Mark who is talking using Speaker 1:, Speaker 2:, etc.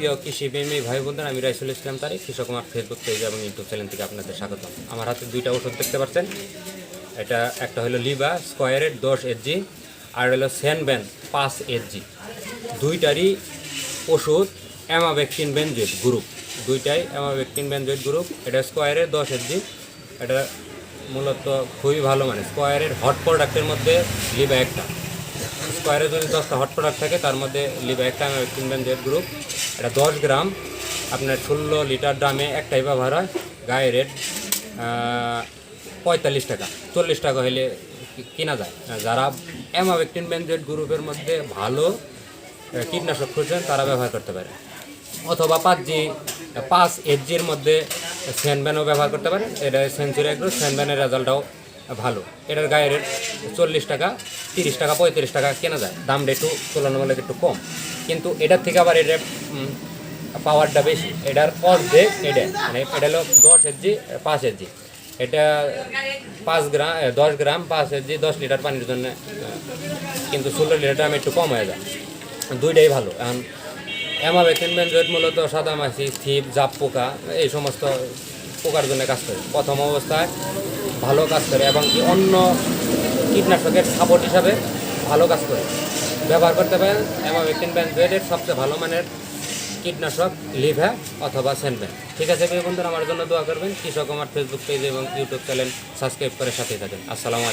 Speaker 1: প্রিয় কৃষি প্রেমী ভাই বোনদের আমি রাইসুল ইসলাম তারিক কৃষক আমার ফেসবুক পেজ এবং ইউটিউব চ্যানেল থেকে আপনাদের স্বাগতম। আমার হাতে দুইটা ওষুধ দেখতে পাচ্ছেন। এটা একটা হলো লিবা স্কোয়ারের দশ এজি আর হলো স্যানব্যান পাঁচ এজি দুইটারই ওষুধ অ্যামাভেকটিন বেনজয়েড গ্রুপ। দুইটাই অ্যামাভেকটিন বেনজয়েড গ্রুপ। এটা স্কোয়ারের দশ এজি এটা মূলত খুবই ভালো মানে স্কোয়ারের হট প্রোডাক্টের মধ্যে লিবা একটা। স্কোয়ারে যদি দশটা হট প্রোডাক্ট থাকে, তার মধ্যে একটা কিনবেন জেড গ্রুপ এটা দশ গ্রাম। আপনার ষোলো লিটার ড্রামে একটাই ব্যবহার হয়, গায়ে রেট পঁয়তাল্লিশ টাকা। চল্লিশ টাকা হলে কেনা যায়। যারা অ্যামাভেকটিন বেনজেড গ্রুপের মধ্যে ভালো কীটনাশক খুঁজছেন, তারা ব্যবহার করতে পারে। অথবা পাঁচ জি পাঁচ এইচ জির মধ্যে স্যানব্যানও ব্যবহার করতে পারেন এটা সেঞ্চুরি এগ্রো স্যানব্যানের রেজাল্টটাও ভালো। এটার গায়ের চল্লিশ টাকা তিরিশ টাকা পঁয়ত্রিশ টাকা কেনা যায়। দামটা একটু তুলনামূলক একটু কম। কিন্তু এটার থেকে আবার এটা উম, পাওয়ারটা বেশি। এটার অর্ধেক এটা মানে এটা হলো দশ এজি পাঁচ এজি এটা পাঁচ গ্রাম দশ গ্রাম পাঁচ এজি দশ লিটার পানির জন্য কিন্তু ষোলো লিটার দাম একটু কম হয়ে যায়। দুইটাই ভালো। এখন অ্যামাবেকিন বেনজয়েড মূলত সাদামাছি থিপ জাপ পোকা এই সমস্ত পোকার জন্য কাজ করে। প্রথম অবস্থায় ভালো কাজ করে এবং কি অন্য কীটনাশকের সাপোর্ট হিসাবে ভালো কাজ করে। ব্যবহার করতে পারেন অ্যামাবেকিন বেনজয়েডের সবচেয়ে ভালো মানের কীটনাশক লিভা অথবা সেনবেন ঠিক আছে বন্ধুরা, আমার জন্য দোয়া করবেন। কৃষক আমার ফেসবুক পেজ এবং ইউটিউব চ্যানেল সাবস্ক্রাইব করে সাথে থাকেন। আসসালামু আলাইকুম।